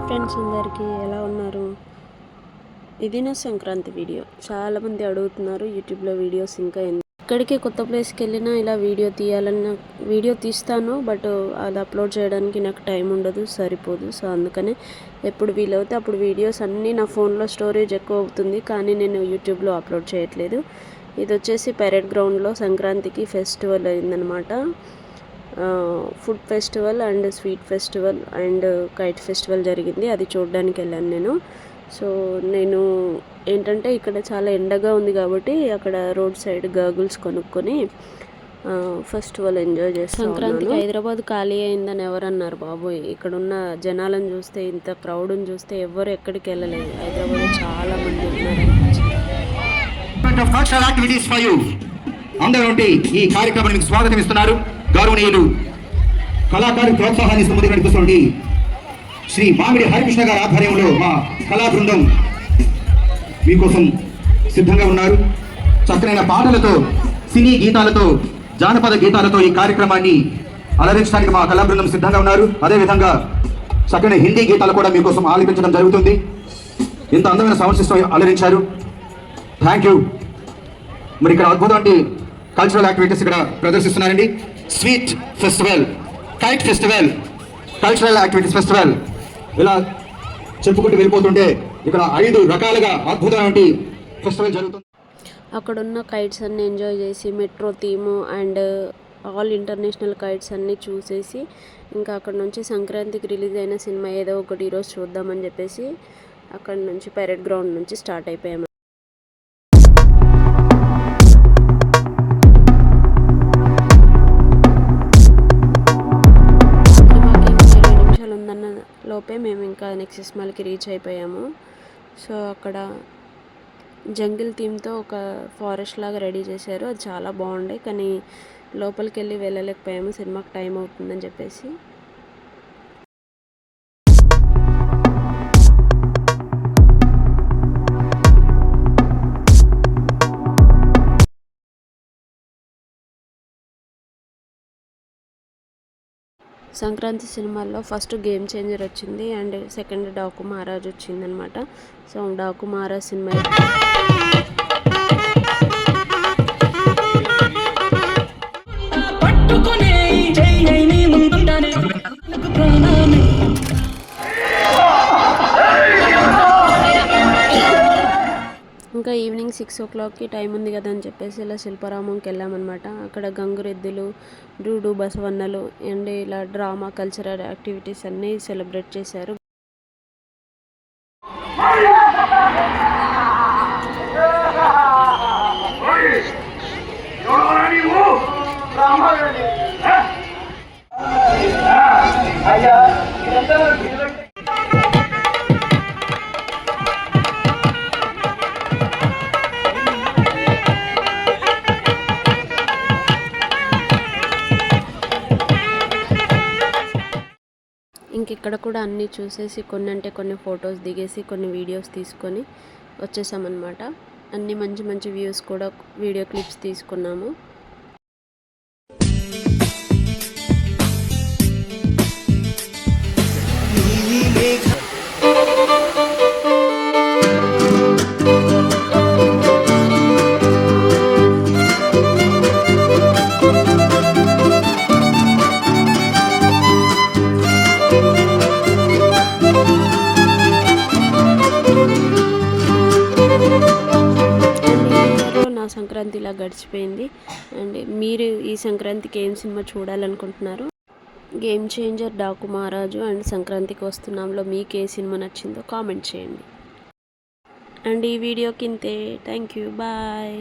Hi friends అందరికీ ఎలా ఉన్నారు? ఇది నా సంక్రాంతి వీడియో. చాలామంది అడుగుతున్నారు యూట్యూబ్లో వీడియోస్ ఇంకా ఎక్కడికి కొత్త ప్లేస్కి వెళ్ళినా ఇలా వీడియో తీయాలన్న వీడియో తీస్తాను బట్ అది అప్లోడ్ చేయడానికి నాకు టైం ఉండదు సరిపోదు. సో అందుకనే ఎప్పుడు వీలవుతే అప్పుడు వీడియోస్ అన్నీ నా ఫోన్లో స్టోరేజ్ ఎక్కువ అవుతుంది కానీ నేను యూట్యూబ్లో అప్లోడ్ చేయట్లేదు. ఇది వచ్చేసి పెరెడ్ గ్రౌండ్లో సంక్రాంతికి ఫెస్టివల్ అయిందనమాట food festival and sweet festival and kite festival జరిగింది. అది చూడడానికి వెళ్ళాను నేను. సో నేను ఏంటంటే ఇక్కడ చాలా ఎండగా ఉంది కాబట్టి అక్కడ రోడ్ సైడ్ గర్గుల్స్ కొనుక్కొని ఫెస్టివల్ ఎంజాయ్ చేస్తాను సంక్రాంతికి హైదరాబాద్ ఖాళీ అయిందని ఎవరన్నారు బాబోయ్ ఇక్కడ ఉన్న జనాలను చూస్తే ఇంత క్రౌడ్ని చూస్తే ఎవరు ఎక్కడికి వెళ్ళలేదు. హైదరాబాద్ చాలా మంది ఉన్నారు. అందరూ ఈ కార్యక్రమానికి స్వాగతం ఇస్తున్నారు. గౌరవనీయులు కళాకారు ప్రోత్సాహాన్ని ముందుకు నడిపిస్తుంది శ్రీ మామిడి హరికృష్ణ గారి ఆధ్వర్యంలో మా కళా బృందం మీకోసం సిద్ధంగా ఉన్నారు. చక్కనైన పాటలతో సినీ గీతాలతో జానపద గీతాలతో ఈ కార్యక్రమాన్ని అలరించడానికి మా కళా బృందం సిద్ధంగా ఉన్నారు. అదేవిధంగా చక్కని హిందీ గీతాలు కూడా మీకోసం ఆలపించడం జరుగుతుంది. ఇంత అందమైన సౌండ్ సిస్టమ్ అలరించారు. థ్యాంక్ యూ మరి ఇక్కడ అద్భుతమైన కల్చరల్ యాక్టివిటీస్ ఇక్కడ ప్రదర్శిస్తున్నారండి. Sweet festival kite festival cultural activities festival ఇలా చెప్పుకుంటూ వెళ్ళిపోతుంటే ఇక్కడ ఐదు రకాలుగా అద్భుతమైన ఫెస్టివల్ జరుగుతుంది. అక్కడ ఉన్న కైట్స్ అన్ని ఎంజాయ్ చేసి metro theme and all international kites అన్ని చూసేసి ఇంకా అక్కడ నుంచి సంక్రాంతికి రిలీజ్ అయిన సినిమా ఏదో ఒకటి ఈరోజు చూద్దామని చెప్పేసి అక్కడ నుంచి పెరడ్ గ్రౌండ్ నుంచి స్టార్ట్ అయిపోయాము లోపే మేము ఇంకా నెక్స్ట్ మాల్కి రీచ్ అయిపోయాము. సో అక్కడ జంగిల్ థీమ్తో ఒక ఫారెస్ట్ లాగా రెడీ చేశారు. అది చాలా బాగుండే కానీ లోపలికి వెళ్ళి వెళ్ళలేకపోయాము. సినిమాకి టైం అవుతుందని చెప్పేసి. సంక్రాంతి సినిమాల్లో ఫస్ట్ గేమ్ చేంజర్ వచ్చింది అండ్ సెకండ్ డాకు మహారాజ్ వచ్చిందనమాట. సో డాకు మహారాజ్ సినిమా ఇంకా ఈవినింగ్ సిక్స్ ఓ క్లాక్కి టైం ఉంది కదా అని చెప్పేసి ఇలా శిల్పారామంకి వెళ్ళామన్నమాట. అక్కడ గంగురెద్దులు డూడు బసవన్నలు అండ్ ఇలా డ్రామా కల్చరల్ యాక్టివిటీస్ అన్నీ సెలబ్రేట్ చేశారు. ఇంక ఇంకెక్కడ కూడా అన్నీ చూసేసి కొన్ని అంటే కొన్ని ఫొటోస్ దిగేసి కొన్ని వీడియోస్ తీసుకొని వచ్చేసామన్నమాట. అన్ని మంచి మంచి వ్యూస్ కూడా వీడియో క్లిప్స్ తీసుకున్నాము. సంక్రాంతి ఇలా గడిచిపోయింది. అండ్ మీరు ఈ సంక్రాంతికి ఏం సినిమా చూడాలనుకుంటున్నారు? గేమ్ చేంజర్ డాకు మహారాజు అండ్ సంక్రాంతికి వస్తున్నాంలో మీకు ఏ సినిమా నచ్చిందో కామెంట్ చేయండి. అండ్ ఈ వీడియోకి ఇంతే. Thank you. బాయ్.